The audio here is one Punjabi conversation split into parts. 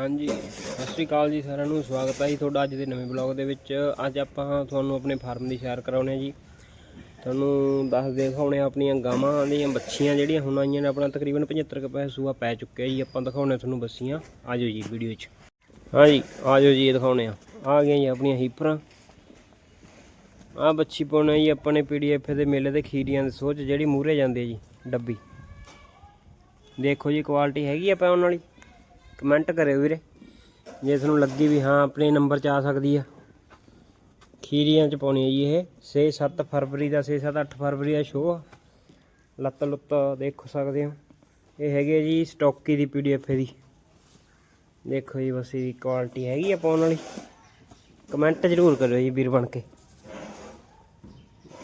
ਹਾਂਜੀ। ਸਤਿ ਸ਼੍ਰੀ ਅਕਾਲ ਜੀ ਸਾਰਿਆਂ ਨੂੰ, ਸਵਾਗਤ ਹੈ ਜੀ ਤੁਹਾਡਾ ਅੱਜ ਦੇ ਨਵੇਂ ਬਲੌਗ ਦੇ ਵਿੱਚ। ਅੱਜ ਆਪਾਂ ਤੁਹਾਨੂੰ ਆਪਣੇ ਫਾਰਮ ਦੀ ਸੈਰ ਕਰਾਉਣੇ ਆ ਜੀ। ਤੁਹਾਨੂੰ ਦੱਸ ਦਿਖਾਉਣੇ ਆ ਆਪਣੀਆਂ ਗਾਵਾਂ ਦੀਆਂ ਬੱਚੀਆਂ ਜਿਹੜੀਆਂ ਹੁਣ ਆਈਆਂ ਨੇ, ਆਪਣਾ ਤਕਰੀਬਨ 75 ਕੁ ਪੈਸੇ ਸੂਆ ਪੈ ਚੁੱਕਿਆ ਜੀ। ਆਪਾਂ ਦਿਖਾਉਣੇ ਤੁਹਾਨੂੰ ਬੱਸੀਆਂ ਆਜੋ ਜੀ ਵੀਡੀਓ 'ਚ। ਹਾਂਜੀ ਆਜੋ ਜੀ, ਇਹ ਦਿਖਾਉਣੇ ਆ। ਆ ਗਈਆਂ ਜੀ ਆਪਣੀਆਂ ਹੀਪਰਾਂ। ਆ ਬੱਚੀ ਪਾਉਣਾ ਜੀ ਆਪਾਂ ਨੇ ਪੀਡੀਐਫ ਦੇ ਮੇਲੇ ਦੇ ਖੀਰੀਆਂ ਦੇ ਸੋਚ ਜਿਹੜੀ ਮੂਰੇ ਜਾਂਦੀ ਹੈ ਜੀ, ਡੱਬੀ। ਦੇਖੋ ਜੀ ਕੁਆਲਿਟੀ ਹੈਗੀ ਆ ਉਹਨਾਂ ਵਾਲੀ? ਕਮੈਂਟ ਕਰਿਓ ਵੀਰੇ, ਜੇ ਤੁਹਾਨੂੰ ਲੱਗੀ ਵੀ ਹਾਂ ਆਪਣੇ ਨੰਬਰ 'ਚ ਆ ਸਕਦੀ ਆ। ਖੀਰੀਆਂ 'ਚ ਪਾਉਣੀ ਹੈ ਜੀ ਇਹ 6-7 ਫਰਵਰੀ ਦਾ 6-7-8 ਫਰਵਰੀ ਦਾ ਸ਼ੋਅ ਆ। ਲੱਤ ਲੁੱਤ ਦੇਖ ਸਕਦੇ ਹੋ। ਇਹ ਹੈਗੀ ਹੈ ਜੀ ਸਟਾਕੀ ਦੀ ਪੀਡੀਐਫ ਦੀ ਦੇਖੋ ਜੀ ਬਸ ਇਹਦੀ ਕੁਆਲਿਟੀ ਹੈਗੀ ਆ ਪਾਉਣ ਵਾਲੀ। ਕਮੈਂਟ ਜ਼ਰੂਰ ਕਰਿਓ ਜੀ ਵੀਰ ਬਣ ਕੇ।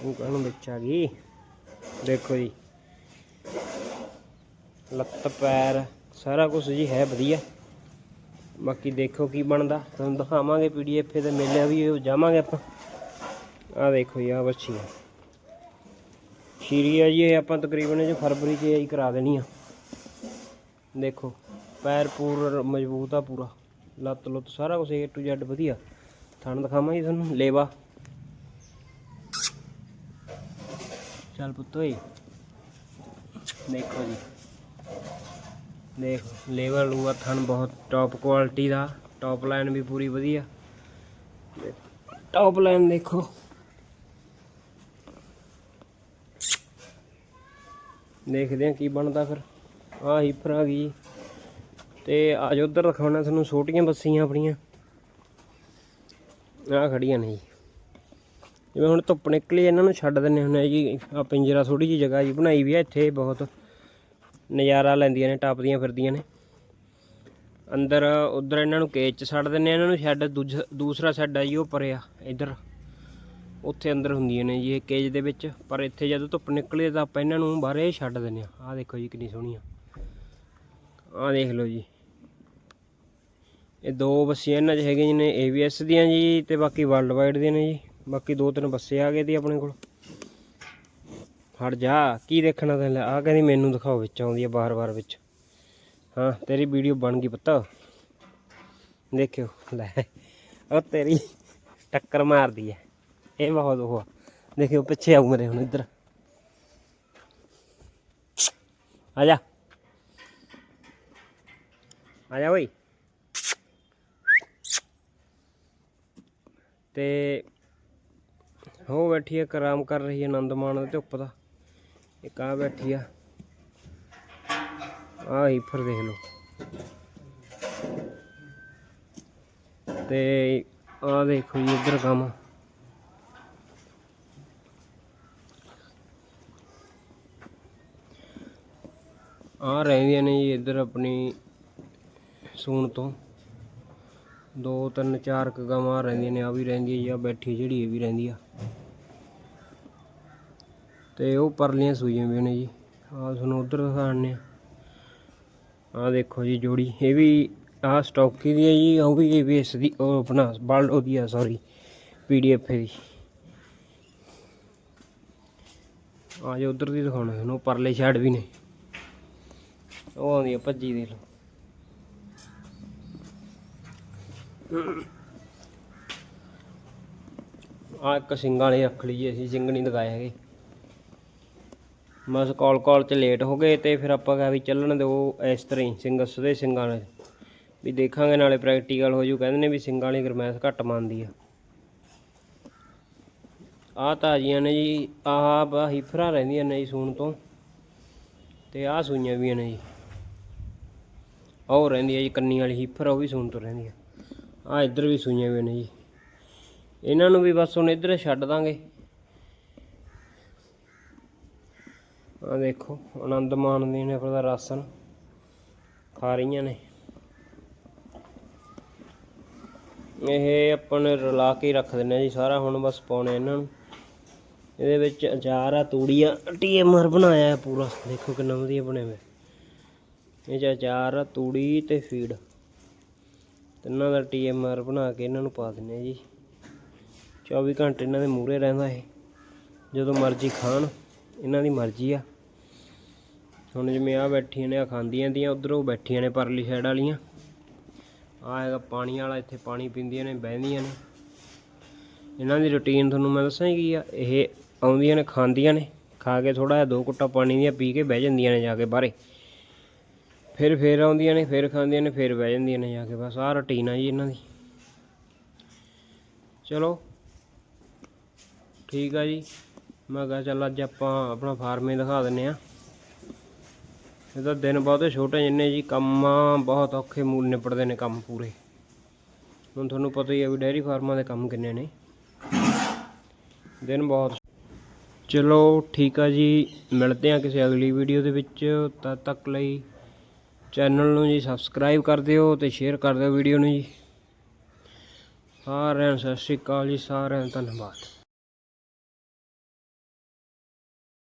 ਉਹ ਕਾਹਨੂੰ ਵਿੱਚ ਆ ਗਈ? ਦੇਖੋ ਜੀ। ਲੱਤ, ਪੈਰ। ਸਾਰਾ ਕੁਝ ਜੀ ਹੈ ਵਧੀਆ। ਬਾਕੀ ਦੇਖੋ ਕੀ ਬਣਦਾ। ਤੁਹਾਨੂੰ ਦਿਖਾਵਾਂਗੇ ਪੀਡੀਐਫ ਤੇ ਮੇਲੇ ਵੀ ਜਾਵਾਂਗੇ ਆਪਾਂ। ਆਹ ਦੇਖੋ ਜੀ, ਆਹ ਬੱਚੀ ਆ ਸ਼ੀਰੀ ਆ ਜੀ, ਇਹ ਆਪਾਂ ਤਕਰੀਬਨ ਇਹ 'ਚ ਫਰਵਰੀ 'ਚ ਹੀ ਕਰਾ ਦੇਣੀ ਆ। ਦੇਖੋ, ਪੈਰ ਪੂਰ ਮਜ਼ਬੂਤ ਆ ਪੂਰਾ। ਲੱਤ ਲੁੱਤ ਸਾਰਾ ਕੁਝ A to Z ਵਧੀਆ। ਥਣ ਦਿਖਾਵਾਂਗੇ ਤੁਹਾਨੂੰ, ਲੇਵਾ। ਚੱਲ ਪੁੱਤੋ ਓਏ ਦੇਖੋ ਜੀ। ਦੇਖ ਲੇਵਰ ਲੂਆ ਥਣ ਬਹੁਤ ਟੌਪ ਕੁਆਲਿਟੀ ਦਾ ਟੌਪ ਲਾਈਨ ਵੀ ਪੂਰੀ ਵਧੀਆ। ਟੌਪ ਲਾਈਨ ਦੇਖੋ। ਦੇਖਦੇ ਆ ਕੀ ਬਣਦਾ ਫਿਰ। ਆਹ ਹੀਫਰ ਆ ਗਈ। ਤੇ ਆਜ ਉਧਰ ਦਿਖਾਉਣਾ ਤੁਹਾਨੂੰ ਛੋਟੀਆਂ ਬੱਸੀਆਂ ਆਪਣੀਆਂ। ਆ ਖੜੀਆਂ ਨੇ ਜੀ। ਜਿਵੇਂ ਹੁਣ ਧੁੱਪ ਨਿਕਲੀ, ਇਹਨਾਂ ਨੂੰ ਛੱਡ ਦਿੰਨੇ ਹੁੰਦੇ ਜੀ ਆ ਪਿੰਜਰਾ ਥੋੜੀ ਜਿਹੀ ਜਗ੍ਹਾ ਜੀ ਬਣਾਈ ਵੀ ਆ ਇੱਥੇ ਬਹੁਤ। ਨਜ਼ਾਰਾ ਲੈਂਦੀਆਂ ਨੇ, ਟੱਪਦੀਆਂ ਫਿਰਦੀਆਂ ਨੇ। ਅੰਦਰ ਉਧਰ ਇਹਨਾਂ ਨੂੰ ਕੇਜ ਚ ਛੱਡ ਦਿੰਨੇ ਆ, ਇਹਨਾਂ ਨੂੰ ਸ਼ੈੱਡ ਦੂਸਰਾ ਸ਼ੈੱਡ ਆ ਜੀ, ਉਹ ਪਰੇ ਆ ਇੱਧਰ। ਉੱਥੇ ਅੰਦਰ ਹੁੰਦੀਆਂ ਨੇ ਜੀ ਇਹ ਕੇਜ ਦੇ ਵਿੱਚ। ਪਰ ਇੱਥੇ ਜਦੋਂ ਧੁੱਪ ਨਿਕਲੇ ਤਾਂ ਆਪਾਂ ਇਹਨਾਂ ਨੂੰ ਬਾਹਰੇ ਛੱਡ ਦਿੰਨੇ ਆ। ਆਹ ਦੇਖੋ ਜੀ ਕਿੰਨੀ ਸੋਹਣੀ ਆ। ਆਹ ਦੇਖ ਲਓ ਜੀ। ਇਹ ਦੋ ਬੱਸੀਆਂ ਇਹਨਾਂ 'ਚ ਹੈਗੀਆਂ ਜੀ ਨੇ ABS ਦੀਆਂ ਜੀ ਤੇ ਬਾਕੀ ਵਰਲਡ ਵਾਈਡ ਦੀਆਂ ਨੇ ਜੀ। ਬਾਕੀ ਦੋ ਤਿੰਨ ਬੱਸੇ ਆ ਗਏ ਦੀ ਆਪਣੇ ਕੋਲ। ਹਟ ਜਾ, ਕੀ ਦੇਖਣਾ ਤੈਨੂੰ? ਆ ਕਹਿੰਦੀ ਮੈਨੂੰ ਦਿਖਾਓ ਵਿੱਚ, ਆਉਂਦੀ ਆ ਬਾਰ-ਬਾਰ ਵਿੱਚ। ਹਾਂ, ਤੇਰੀ ਵੀਡੀਓ ਬਣ ਗਈ ਪੁੱਤ। ਦੇਖਿਓ, ਲੈ, ਉਹ ਤੇਰੀ ਟੱਕਰ ਮਾਰਦੀ ਹੈ ਇਹ ਬਹੁਤ ਉਹ ਦੇਖਿਓ, ਪਿੱਛੇ ਆਉ ਮੇਰੇ ਹੁਣ ਇੱਧਰ। ਆ ਜਾ। ਆ ਜਾ ਓਏ ਤੇ ਹੋ ਬੈਠੀ ਹੈ ਆਰਾਮ ਕਰ ਰਹੀ ਹੈ ਆਨੰਦ ਮਾਣ ਧੁੱਪ ਦਾ। ਇੱਕ ਆ ਬੈਠੀ ਆ। ਆ ਹੀਫਰ ਦੇਖ ਲਓ। ਤੇ ਆ ਦੇਖੋ ਜੀ ਇੱਧਰ ਕੰਮ। ਆ ਰਹਿੰਦੀਆਂ ਨੇ ਜੀ ਇੱਧਰ ਆਪਣੀ ਸੂਣ ਤੋਂ। ਦੋ, ਤਿੰਨ, ਚਾਰ ਕੁ ਗਾਵਾਂ ਰਹਿੰਦੀਆਂ ਨੇ ਆ ਵੀ ਰਹਿੰਦੀ ਜੀ ਆ ਬੈਠੀ ਜਿਹੜੀ, ਇਹ ਵੀ ਰਹਿੰਦੀ ਆ। ਤੇ ਉਹ ਪਰਲੀਆਂ ਸੂਈਆਂ ਵੀ ਨੇ ਜੀ। ਆ ਤੁਹਾਨੂੰ ਉਧਰ ਦਿਖਾਣੇ ਆ ਆ ਦੇਖੋ ਜੀ ਜੋੜੀ। ਇਹ ਵੀ ਆ ਸਟਾਕੀ ਦੀ ਹੈ ਜੀ। ਉਹ ਵੀ ABS ਦੀ, ਉਹ ਆਪਣਾ ਬਲਡ ਉਹਦੀ ਆ ਸੌਰੀ ਪੀਡੀਐਫ ਦੀ। ਆ ਜੋ ਉਧਰ ਦੀ ਦਿਖਾਉਣਾ ਤੁਹਾਨੂੰ ਪਰਲੇ ਛੱਡ ਵੀ ਨੇ। ਉਹ ਆਉਂਦੀ ਆ ਭੱਜੀ ਦੇ ਲੋ ਆ ਇੱਕ ਸਿੰਗਾਂ ਵਾਲੀ ਰੱਖ ਲਈਏ ਅਸੀਂ, ਸਿੰਗ ਨਹੀਂ ਦਿਖਾਏ ਹੈਗੇ। ਬਸ ਕਾਲ ਕਾਲ ਚ ਲੇਟ ਹੋ ਗਏ ਤੇ ਫਿਰ ਆਪਾਂ ਕਿਹਾ ਵੀ ਚੱਲਣ ਦਿਓ ਇਸ ਤਰ੍ਹਾਂ ਹੀ ਸਿੰਘ ਸਦੇ ਸਿੰਘਾਂ ਵਾਲੇ ਵੀ ਦੇਖਾਂਗੇ ਨਾਲੇ ਪ੍ਰੈਕਟੀਕਲ ਹੋ ਜੂ, ਕਹਿੰਦੇ ਨੇ ਵੀ ਸਿੰਘਾਂ ਵਾਲੀ ਗਰਮੈਸ਼ ਘੱਟ ਮੰਨਦੀ ਆ। ਆ ਤਾਜ਼ੀਆਂ ਨੇ ਜੀ, ਆਹ ਬਾ ਹੀਫਰਾਂ ਰਹਿੰਦੀਆਂ ਨੇ ਜੀ ਸੂਣ ਤੋਂ। ਤੇ ਆਹ ਸੂਈਆਂ ਵੀ ਨੇ ਜੀ। ਉਹ ਰਹਿੰਦੀ ਹੈ ਜੀ, ਕੰਨੀ ਵਾਲੀ ਹੀਫਰ, ਉਹ ਵੀ ਸੂਣ ਤੋਂ ਰਹਿੰਦੀ ਆ। ਆ ਇੱਧਰ ਵੀ ਸੂਈਆਂ ਵੀ ਨੇ ਜੀ। ਇਹਨਾਂ ਨੂੰ ਵੀ ਬਸ ਹੁਣ ਇੱਧਰ ਛੱਡ ਦਾਂਗੇ। ਆ ਦੇਖੋ, ਆਨੰਦ ਮਾਣਦੇ ਨੇ ਆਪਣਾ ਰਾਸ਼ਨ ਖਾ ਰਹੀਆਂ ਨੇ। ਇਹ ਆਪਾਂ ਰਲਾ ਕੇ ਹੀ ਰੱਖ ਦਿੰਨੇ ਆ ਜੀ ਸਾਰਾ, ਹੁਣ ਬਸ ਪਾਉਣੇ ਇਹਨਾਂ ਨੂੰ। ਇਹਦੇ ਵਿੱਚ ਅਚਾਰ ਆ ਤੂੜੀ ਆ ਟੀਐਮਆਰ ਬਣਾਇਆ ਹੈ ਪੂਰਾ। ਦੇਖੋ ਕਿੰਨਾ ਵਧੀਆ ਬਣਿਆ ਹੋਇਆ ਇਹ 'ਚ ਅਚਾਰ ਆ, ਤੂੜੀ ਤੇ ਫੀਡ। ਤਿੰਨਾਂ ਦਾ ਟੀਐਮਆਰ ਬਣਾ ਕੇ ਇਹਨਾਂ ਨੂੰ ਪਾ ਦਿੰਨੇ ਆ ਜੀ। 24 ਘੰਟੇ ਇਹਨਾਂ ਦੇ ਮੂਹਰੇ ਰਹਿੰਦਾ ਇਹ। ਜਦੋਂ ਮਰਜ਼ੀ ਖਾਣ। ਇਹਨਾਂ ਦੀ ਮਰਜ਼ੀ ਆ। ਹੁਣ ਜਿਵੇਂ ਆ ਬੈਠੀਆਂ ਨੇ ਆ ਖਾਂਦੀਆਂ ਦੀਆਂ, ਉਧਰੋਂ ਬੈਠੀਆਂ ਨੇ ਪਰਲੀ ਸਾਈਡ ਵਾਲੀਆਂ। ਆ ਹੈਗਾ ਪਾਣੀ ਵਾਲਾ, ਇੱਥੇ ਪਾਣੀ ਪੀਂਦੀਆਂ ਨੇ, ਬਹਿੰਦੀਆਂ ਨੇ। ਇਹਨਾਂ ਦੀ ਰੁਟੀਨ ਤੁਹਾਨੂੰ ਮੈਂ ਦੱਸਾਂ ਕੀ ਆ, ਇਹ ਆਉਂਦੀਆਂ ਨੇ, ਖਾਂਦੀਆਂ ਨੇ, ਖਾ ਕੇ ਥੋੜਾ ਜਿਹਾ ਦੋ ਕੁੱਟਾ ਪਾਣੀ ਦੀਆਂ ਪੀ ਕੇ ਬਹਿ ਜਾਂਦੀਆਂ ਨੇ ਜਾ ਕੇ ਬਾਹਰੇ। ਫਿਰ ਫੇਰ ਆਉਂਦੀਆਂ ਨੇ, ਫਿਰ ਖਾਂਦੀਆਂ ਨੇ, ਫਿਰ ਬਹਿ ਜਾਂਦੀਆਂ ਨੇ ਜਾ ਕੇ, ਬਸ ਆਹ ਰੁਟੀਨ ਆ ਜੀ ਇਹਨਾਂ ਦੀ। ਚਲੋ, ਠੀਕ ਆ ਜੀ। ਮੈਂ ਕਿਹਾ ਚੱਲ ਅੱਜ ਆਪਾਂ ਆਪਣਾ ਫਾਰਮ ਹੀ ਦਿਖਾ ਦਿੰਨੇ ਆ ਇਹਦਾ ਦਿਨ ਬਹੁਤੇ ਛੋਟੇ ਜਿੰਨੇ ਜੀ, ਕੰਮ ਬਹੁਤ ਔਖੇ ਮੂਲ ਨਿਪੜਦੇ ਨੇ ਕੰਮ ਪੂਰੇ। ਹੁਣ ਤੁਹਾਨੂੰ ਪਤਾ ਹੀ ਹੈ ਵੀ ਡੈਰੀ ਫਾਰਮਾਂ ਦੇ ਕੰਮ ਕਿੰਨੇ ਨੇ। ਦਿਨ ਬਹੁਤ ਚਲੋ ਠੀਕ ਆ ਜੀ, ਮਿਲਦੇ ਆ ਕਿਸੇ ਅਗਲੀ ਵੀਡੀਓ ਦੇ ਵਿੱਚ। ਤਦ ਤੱਕ ਲਈ ਚੈਨਲ ਨੂੰ ਜੀ ਸਬਸਕ੍ਰਾਈਬ ਕਰ ਦਿਓ ਤੇ ਸ਼ੇਅਰ ਕਰ ਦਿਓ ਵੀਡੀਓ ਨੂੰ ਜੀ। ਸਾਰਿਆਂ ਨੂੰ ਸਤਿ ਸ਼੍ਰੀ ਅਕਾਲ ਜੀ, ਸਾਰਿਆਂ ਨੂੰ ਧੰਨਵਾਦ।